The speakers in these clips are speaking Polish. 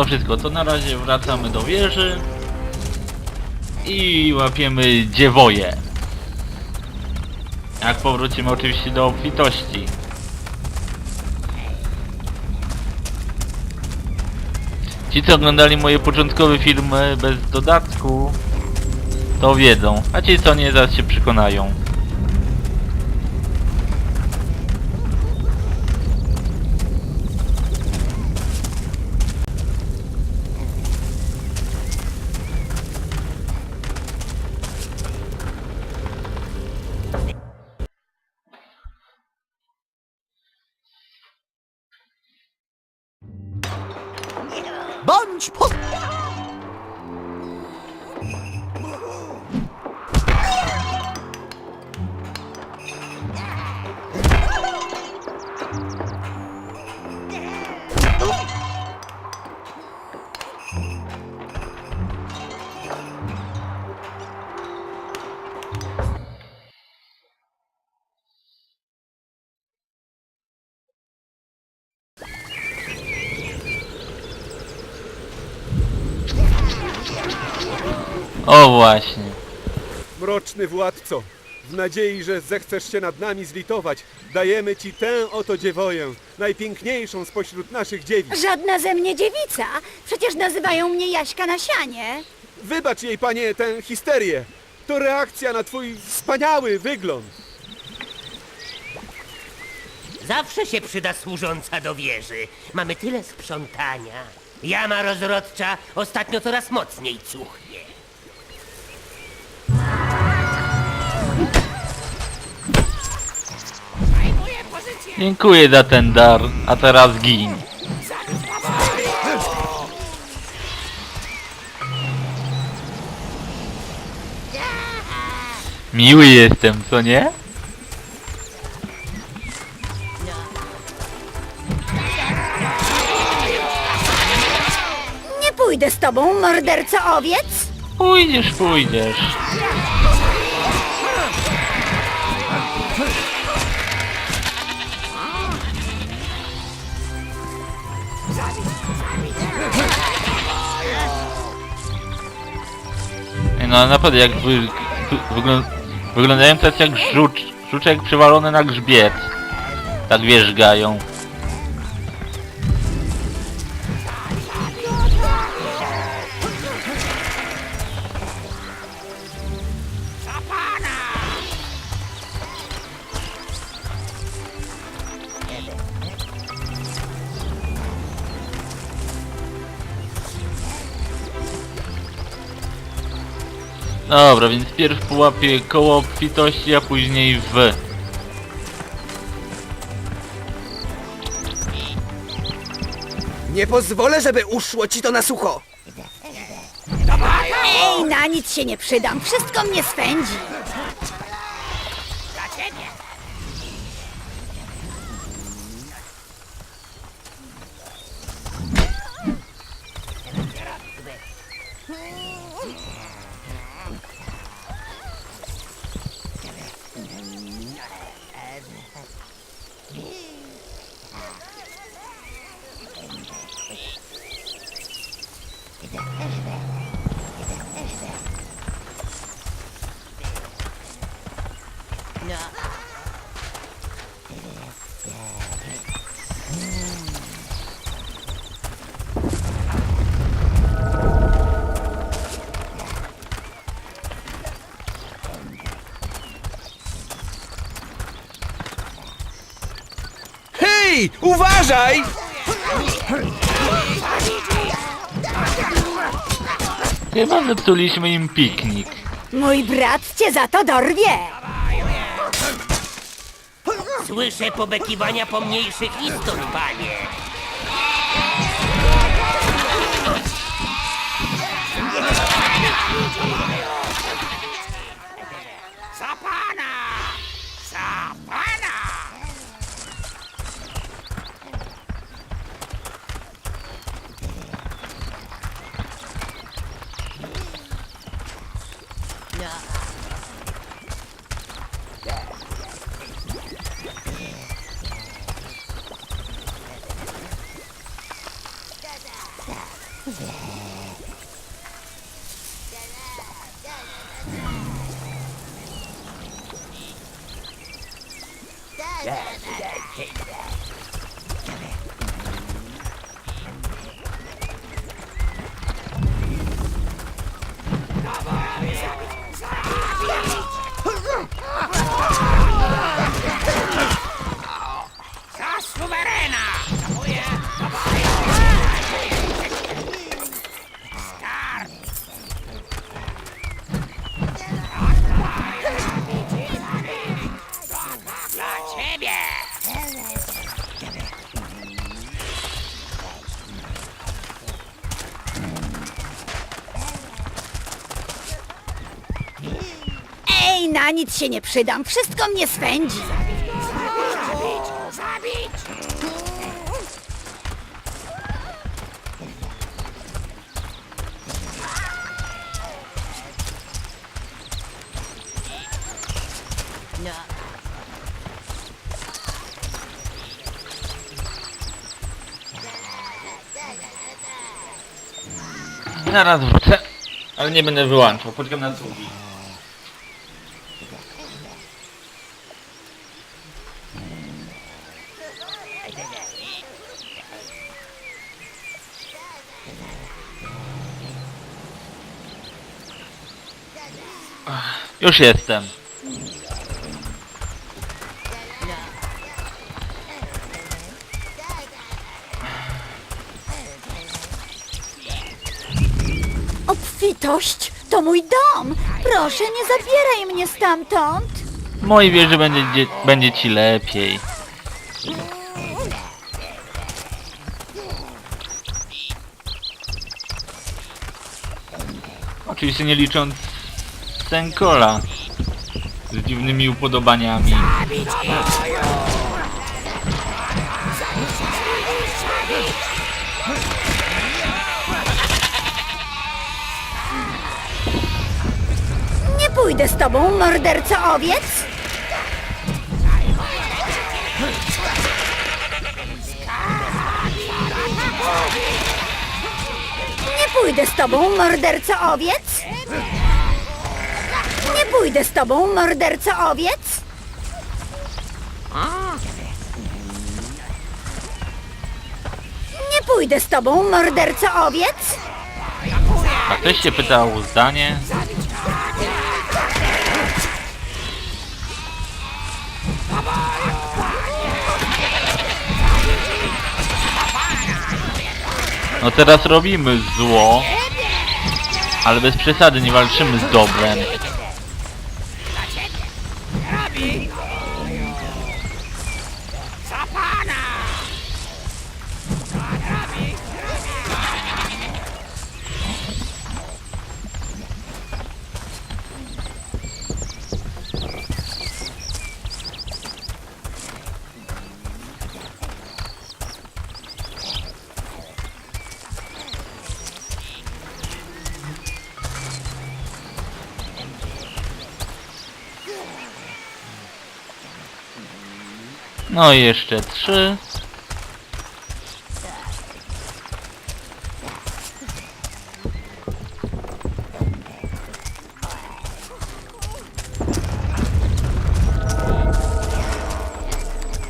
To wszystko. To na razie wracamy do wieży. I łapiemy dziewoje. Jak powrócimy oczywiście do obfitości. Ci co oglądali moje początkowe filmy bez dodatku to wiedzą, a ci co nie zaraz się przekonają. Bunch Puzzle. Właśnie. Mroczny władco, w nadziei, że zechcesz się nad nami zlitować, dajemy ci tę oto dziewoję, najpiękniejszą spośród naszych dziewic. Żadna ze mnie dziewica. Przecież nazywają mnie Jaśka na sianie. Wybacz jej, panie, tę histerię. To reakcja na twój wspaniały wygląd. Zawsze się przyda służąca do wieży. Mamy tyle sprzątania. Jama rozrodcza ostatnio coraz mocniej cuchnie. Dziękuję za ten dar, a teraz gin. Miły jestem, co nie? Nie pójdę z tobą, morderco owiec. Pójdziesz, pójdziesz. Ej, No naprawdę jak wy, wyglą, wyglądają tacy jak żucz, żuczek przywalony na grzbiet. Tak wierzgają. Dobra, więc pierw połapię koło obfitości, a później w. Nie pozwolę, żeby uszło ci to na sucho. Ej, na nic się nie przydam. Wszystko mnie swędzi. Uważaj! Chyba zepsuliśmy im piknik. Mój brat cię za to dorwie! Słyszę pobekiwania pomniejszych istot, panie. Ej, na nic się nie przydam. Wszystko mnie swędzi. Zaraz wrócę. Ale nie będę wyłączał, poczekam na sługi. Już jestem. Obfitość to mój dom. Proszę, nie zabieraj mnie stamtąd. W mojej wieży będzie, dzie- będzie ci lepiej. Oczywiście nie licząc Senkola z dziwnymi upodobaniami. Nie pójdę z tobą, morderco owiec. Nie pójdę z tobą, morderco owiec. Nie pójdę z tobą, morderco owiec. Nie pójdę z tobą, morderco owiec. A ktoś się pytał o zdanie? No teraz robimy zło, ale bez przesady nie walczymy z dobrem. No i jeszcze trzy.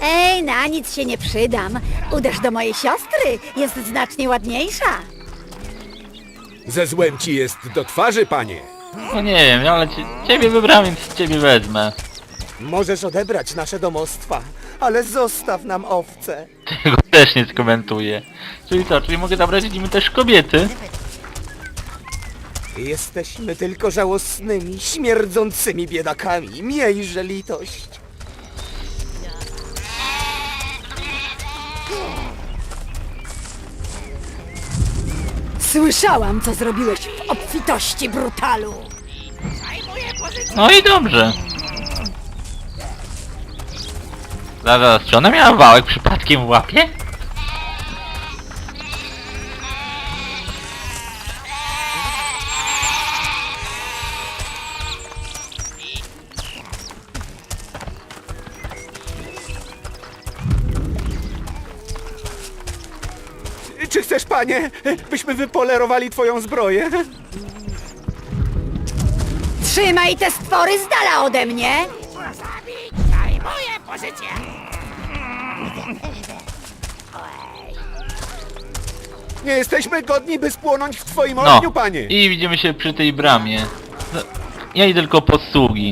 Ej, na nic się nie przydam. Uderz do mojej siostry, jest znacznie ładniejsza. Ze złem ci jest do twarzy, panie. No nie wiem, ale cie, ciebie wybrałem, więc ciebie wezmę. Możesz odebrać nasze domostwa, ale zostaw nam owce. Tego też nie skomentuję. Czyli co, czyli mogę zabrać im też kobiety? Jesteśmy tylko żałosnymi, śmierdzącymi biedakami. Miejże litość. Słyszałam, co zrobiłeś w obfitości brutalu. No i dobrze. Zaraz, czy ona miała wałek przypadkiem w łapie? Czy chcesz, panie, byśmy wypolerowali twoją zbroję? Trzymaj te stwory z dala ode mnie! Nie jesteśmy godni, by spłonąć w twoim No. ogniu, panie. I widzimy się przy tej bramie. No, Ja idę tylko posługi.